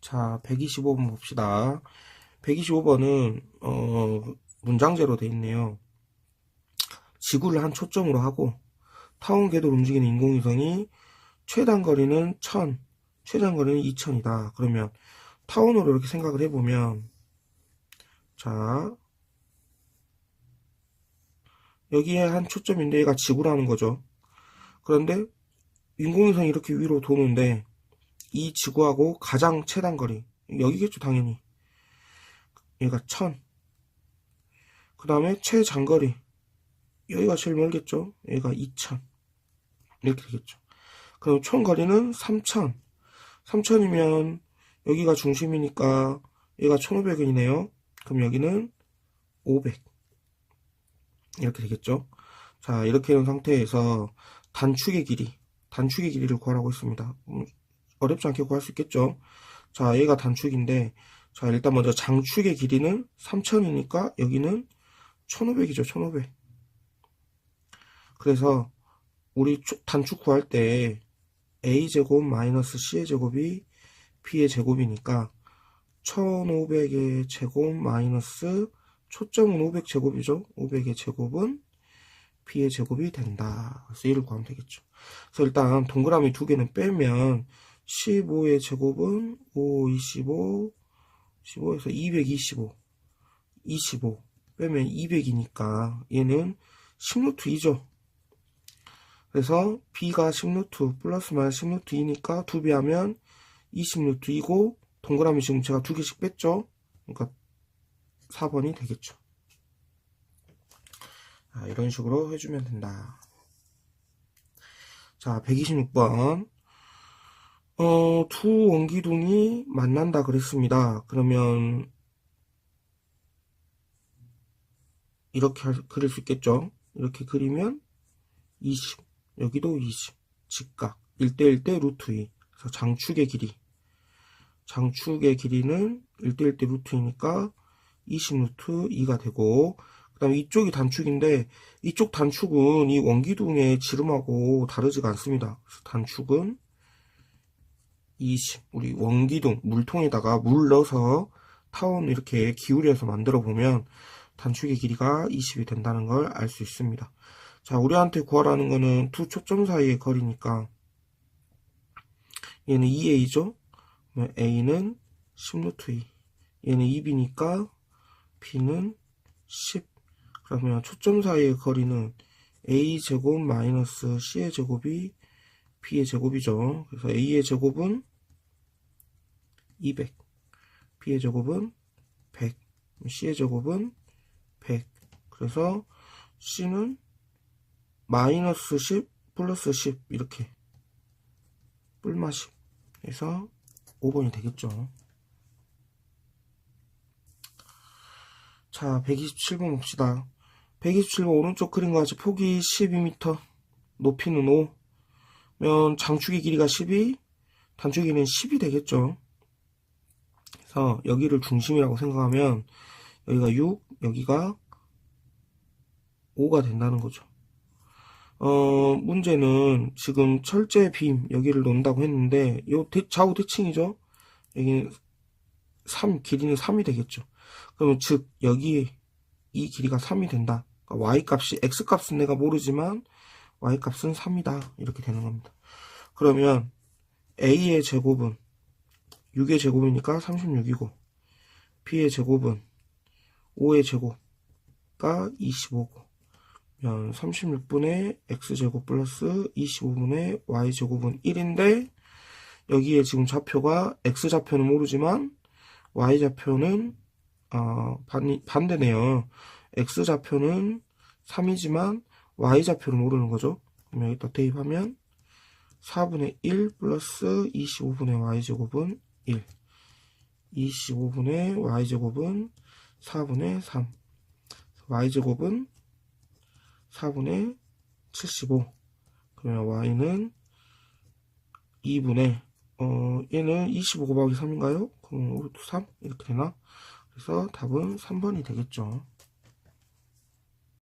자, 125번 봅시다. 125번은, 어, 문장제로 돼 있네요. 지구를 한 초점으로 하고, 타원 궤도를 움직이는 인공위성이 최단 거리는 1000, 최단 거리는 2000이다. 그러면 타원으로 이렇게 생각을 해보면, 자, 여기에 한 초점인데 얘가 지구라는 거죠. 그런데 인공위성이 이렇게 위로 도는데 이 지구하고 가장 최단 거리. 여기겠죠 당연히. 얘가 1000. 그 다음에 최장거리. 여기가 제일 멀겠죠? 얘가 2000 이렇게 되겠죠. 그럼 총 거리는 3000 3000이면 여기가 중심이니까 얘가 1500이네요. 그럼 여기는 500 이렇게 되겠죠? 자 이렇게 된 상태에서 단축의 길이 단축의 길이를 구하라고 했습니다. 음, 어렵지 않게 구할 수 있겠죠. 자 얘가 단축인데 자 일단 먼저 장축의 길이는 3000이니까 여기는 1500이죠 1500 그래서 우리 초- 단축 구할 때 a제곱 마이너스 c의 제곱이 b의 제곱이니까 1500의 제곱 마이너스 초점은 500 제곱이죠. 500의 제곱은 b의 제곱이 된다. 그래서 이를 구하면 되겠죠. 그래서 일단 동그라미 두 개는 빼면 15의 제곱은 5, 25, 15에서 225, 25 빼면 200이니까 얘는 10루트 2죠. 그래서 b가 10루트 플러스 마이너스 10루트 2니까 2배 하면 20루트 2고 동그라미 지금 제가 두 개씩 뺐죠. 그러니까 4번이 되겠죠. 자, 이런 식으로 해주면 된다. 자, 126번. 어, 두 원기둥이 만난다 그랬습니다. 그러면 이렇게 할- 그릴 수 있겠죠? 이렇게 그리면 20, 여기도 20, 직각 1대1 대 루트 2. 그래서 장축의 길이. 장축의 길이는 1대1 대 루트 2니까 20 루트 2가 되고, 그 다음에 이쪽이 단축인데, 이쪽 단축은 이 원기둥의 지름하고 다르지가 않습니다. 단축은 20. 우리 원기둥, 물통에다가 물 넣어서 타원 이렇게 기울여서 만들어 보면 단축의 길이가 20이 된다는 걸 알 수 있습니다. 자, 우리한테 구하라는 거는 두 초점 사이의 거리니까 얘는 2a죠? a는 10루트 2. 얘는 2b니까 b는 10. 그러면 초점 사이의 거리는 a 제곱 마이너스 c의 제곱이 b의 제곱이죠. 그래서 a의 제곱은 200, b의 제곱은 100, c의 제곱은 100. 그래서 c는 마이너스 10 플러스 10 이렇게 10 해서 5번이 되겠죠. 자, 127번 봅시다. 127번 오른쪽 그림과 같이 폭이 12m, 높이는 5, 면 장축의 길이가 12, 단축의 길이는 10이 되겠죠. 그래서 여기를 중심이라고 생각하면 여기가 6, 여기가 5가 된다는 거죠. 어, 문제는 지금 철제 빔 여기를 놓는다고 했는데 요 대- 좌우 대칭이죠. 여기는 3, 길이는 3이 되겠죠. 그러면 즉 여기 이 길이가 3이 된다. 그러니까 y 값이 x 값은 내가 모르지만 y 값은 3이다. 이렇게 되는 겁니다. 그러면 a의 제곱은 6의 제곱이니까 36이고 b의 제곱은 5의 제곱가 25고 면 36분의 x제곱 플러스 25분의 y제곱은 1인데 여기에 지금 좌표가 x좌표는 모르지만 y좌표는 어, 반, 반대네요. x좌표는 3이지만 y좌표를 모르는 거죠. 그럼 여기다 대입하면 4분의 1 플러스 25분의 y제곱은 1 25분의 y제곱은 4분의 3 y제곱은 4분의 75 그러면 y는 2분의 어 얘는 25 곱하기 3인가요? 그럼 우리 3 이렇게 되나? 그래서 답은 3번이 되겠죠.